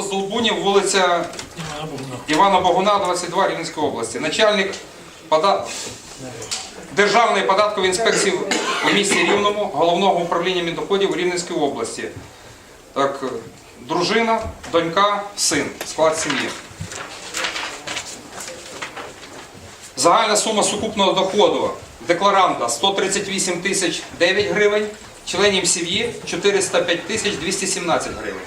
Здолбунів, вулиця Івана Богуна, 22 Рівненської області. Начальник пода... Державної податкової інспекції у місті Рівному, головного управління міндоходів Рівненської області. Так, дружина, донька, син, склад сім'ї. Загальна сума сукупного доходу декларанта 138 тисяч 9 гривень, членів сім'ї 405 тисяч 217 гривень.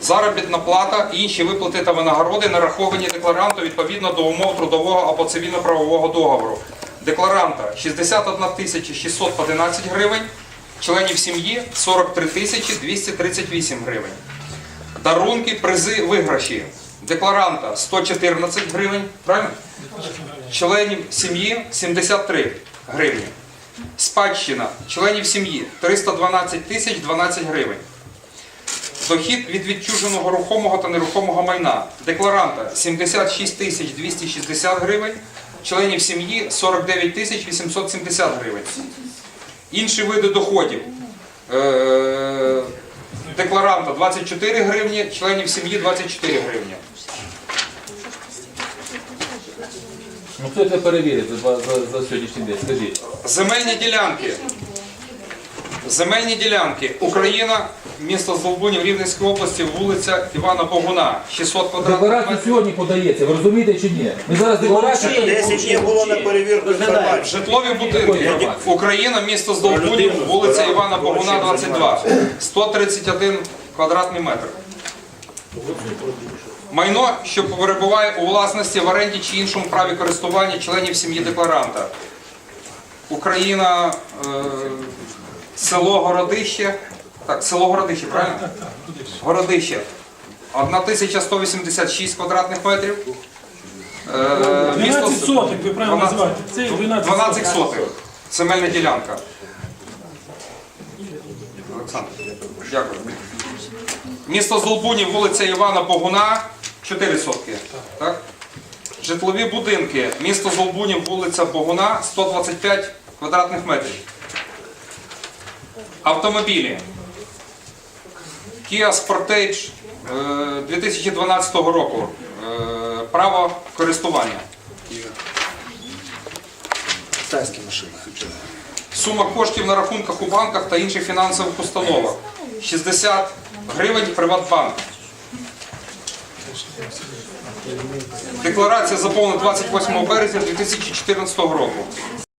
Заробітна плата інші виплати та винагороди нараховані декларанту відповідно до умов трудового або цивільно-правового договору. Декларанта 61 тисяча 611 гривень, членів сім'ї 43 тисячі 238 гривень. Дарунки, призи, виграші. Декларанта 114 гривень, правильно? Членів сім'ї 73 гривні. Спадщина членів сім'ї 312 тисяч 12 гривень. Дохід від відчуженого рухомого та нерухомого майна. Декларанта 76 тисяч 260 гривень, членів сім'ї 49 тисяч 870 гривень. Інші види доходів. Е, Декларанта 24 гривні, членів сім'ї 24 гривні. Ну хто це перевірить за, за, за сьогоднішній день? Скажіть. Земельні ділянки. Земельні ділянки. Україна, місто Здолбунів Рівненської області, вулиця Івана Богуна, 600 квадратних Декларація метрів. сьогодні подається, ви розумієте чи ні? Ми зараз декларацію. 10 днів було на перевірку інформації. Житлові будинки. Україна, місто Здолбунів, вулиця Івана Богуна, 22. 131 квадратний метр. Майно, що перебуває у власності в оренді чи іншому праві користування членів сім'ї декларанта. Україна, е, село Городище. Так, село Городище, правильно? Городище. 1186 квадратних метрів. Е, 12 соток, ви правильно 12 називаєте. Це 12 12 сотих. Земельна ділянка. Олександр, дякую. Місто Золбунів, вулиця Івана Богуна, 4 сотки. Так? Житлові будинки. Місто Золбунів, вулиця Богуна, 125 квадратних метрів. Автомобілі. Kia Sportage е, 2012 року. Е, Право користування. Китайські машини. Сума коштів на рахунках у банках та інших фінансових установах. 60 гривень Приватбанк. Декларація заповнена 28 березня 2014 року.